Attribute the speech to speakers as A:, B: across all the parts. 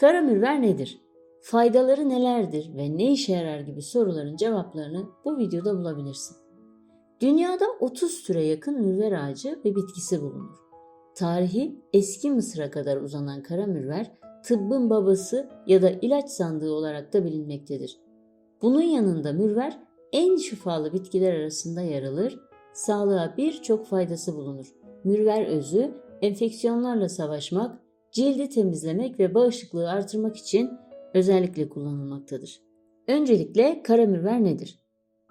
A: Karamürver nedir? Faydaları nelerdir ve ne işe yarar gibi soruların cevaplarını bu videoda bulabilirsin. Dünyada 30 türe yakın mürver ağacı ve bitkisi bulunur. Tarihi eski Mısır'a kadar uzanan karamürver, tıbbın babası ya da ilaç sandığı olarak da bilinmektedir. Bunun yanında mürver en şifalı bitkiler arasında yer alır, sağlığa birçok faydası bulunur. Mürver özü enfeksiyonlarla savaşmak, cildi temizlemek ve bağışıklığı artırmak için özellikle kullanılmaktadır. Öncelikle karamürver nedir?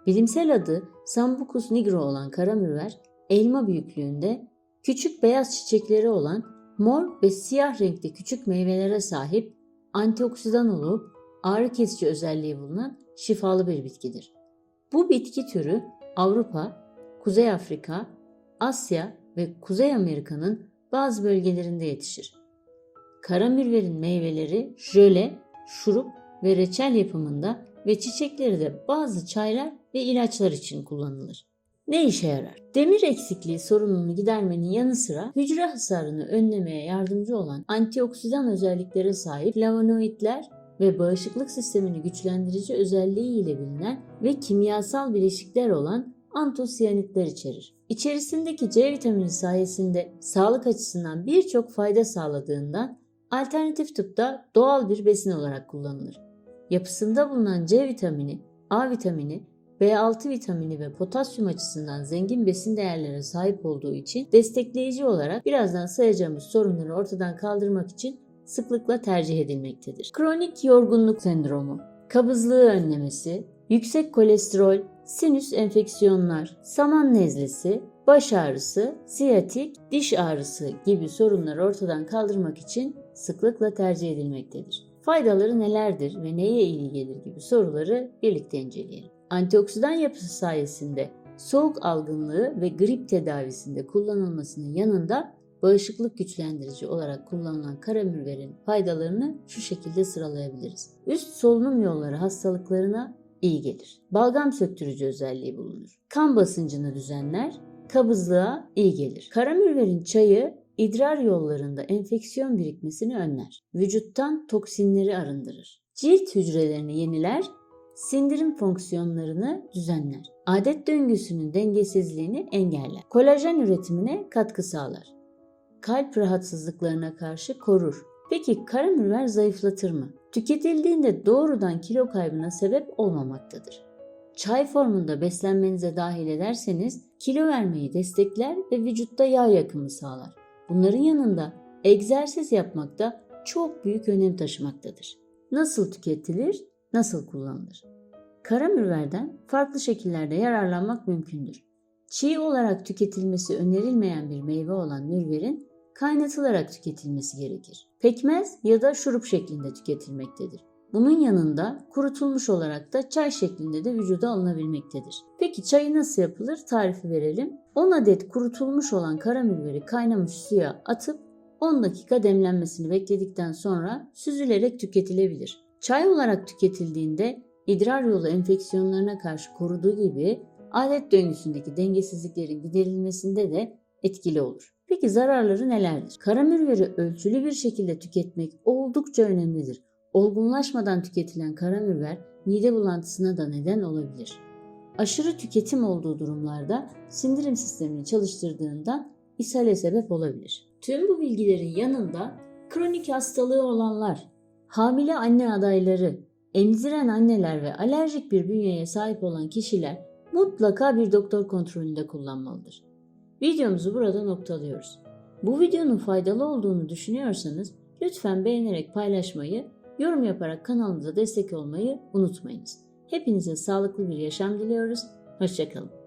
A: Bilimsel adı Sambucus nigro olan karamürver, elma büyüklüğünde, küçük beyaz çiçekleri olan mor ve siyah renkte küçük meyvelere sahip, antioksidan olup ağrı kesici özelliği bulunan şifalı bir bitkidir. Bu bitki türü Avrupa, Kuzey Afrika, Asya ve Kuzey Amerika'nın bazı bölgelerinde yetişir. Karamürverin meyveleri jöle, şurup ve reçel yapımında ve çiçekleri de bazı çaylar ve ilaçlar için kullanılır. Ne işe yarar? Demir eksikliği sorununu gidermenin yanı sıra hücre hasarını önlemeye yardımcı olan antioksidan özelliklere sahip flavonoidler ve bağışıklık sistemini güçlendirici özelliği ile bilinen ve kimyasal bileşikler olan antosiyanitler içerir. İçerisindeki C vitamini sayesinde sağlık açısından birçok fayda sağladığından alternatif tıpta doğal bir besin olarak kullanılır. Yapısında bulunan C vitamini, A vitamini, B6 vitamini ve potasyum açısından zengin besin değerlere sahip olduğu için destekleyici olarak birazdan sayacağımız sorunları ortadan kaldırmak için sıklıkla tercih edilmektedir. Kronik yorgunluk sendromu, kabızlığı önlemesi, yüksek kolesterol, sinüs enfeksiyonlar, saman nezlesi, baş ağrısı, siyatik, diş ağrısı gibi sorunları ortadan kaldırmak için sıklıkla tercih edilmektedir. Faydaları nelerdir ve neye iyi gelir gibi soruları birlikte inceleyelim. Antioksidan yapısı sayesinde soğuk algınlığı ve grip tedavisinde kullanılmasının yanında bağışıklık güçlendirici olarak kullanılan karamürverin faydalarını şu şekilde sıralayabiliriz. Üst solunum yolları hastalıklarına iyi gelir. Balgam söktürücü özelliği bulunur. Kan basıncını düzenler, kabızlığa iyi gelir. Karamürverin çayı idrar yollarında enfeksiyon birikmesini önler. Vücuttan toksinleri arındırır. Cilt hücrelerini yeniler, sindirim fonksiyonlarını düzenler. Adet döngüsünün dengesizliğini engeller. Kolajen üretimine katkı sağlar. Kalp rahatsızlıklarına karşı korur. Peki karamürver zayıflatır mı? Tüketildiğinde doğrudan kilo kaybına sebep olmamaktadır. Çay formunda beslenmenize dahil ederseniz kilo vermeyi destekler ve vücutta yağ yakımı sağlar. Bunların yanında egzersiz yapmak da çok büyük önem taşımaktadır. Nasıl tüketilir, nasıl kullanılır? Karamürverden farklı şekillerde yararlanmak mümkündür. Çiğ olarak tüketilmesi önerilmeyen bir meyve olan mürverin kaynatılarak tüketilmesi gerekir. Pekmez ya da şurup şeklinde tüketilmektedir. Bunun yanında kurutulmuş olarak da çay şeklinde de vücuda alınabilmektedir. Peki çayı nasıl yapılır? Tarifi verelim. 10 adet kurutulmuş olan karamürveri kaynamış suya atıp 10 dakika demlenmesini bekledikten sonra süzülerek tüketilebilir. Çay olarak tüketildiğinde idrar yolu enfeksiyonlarına karşı koruduğu gibi adet döngüsündeki dengesizliklerin giderilmesinde de etkili olur. Peki zararları nelerdir? Karamürveri ölçülü bir şekilde tüketmek oldukça önemlidir. Olgunlaşmadan tüketilen karamürver mide bulantısına da neden olabilir. Aşırı tüketim olduğu durumlarda sindirim sistemini çalıştırdığından ishale sebep olabilir. Tüm bu bilgilerin yanında kronik hastalığı olanlar, hamile anne adayları, emziren anneler ve alerjik bir bünyeye sahip olan kişiler mutlaka bir doktor kontrolünde kullanmalıdır. Videomuzu burada noktalıyoruz. Bu videonun faydalı olduğunu düşünüyorsanız lütfen beğenerek paylaşmayı, yorum yaparak kanalımıza destek olmayı unutmayınız. Hepinize sağlıklı bir yaşam diliyoruz. Hoşçakalın.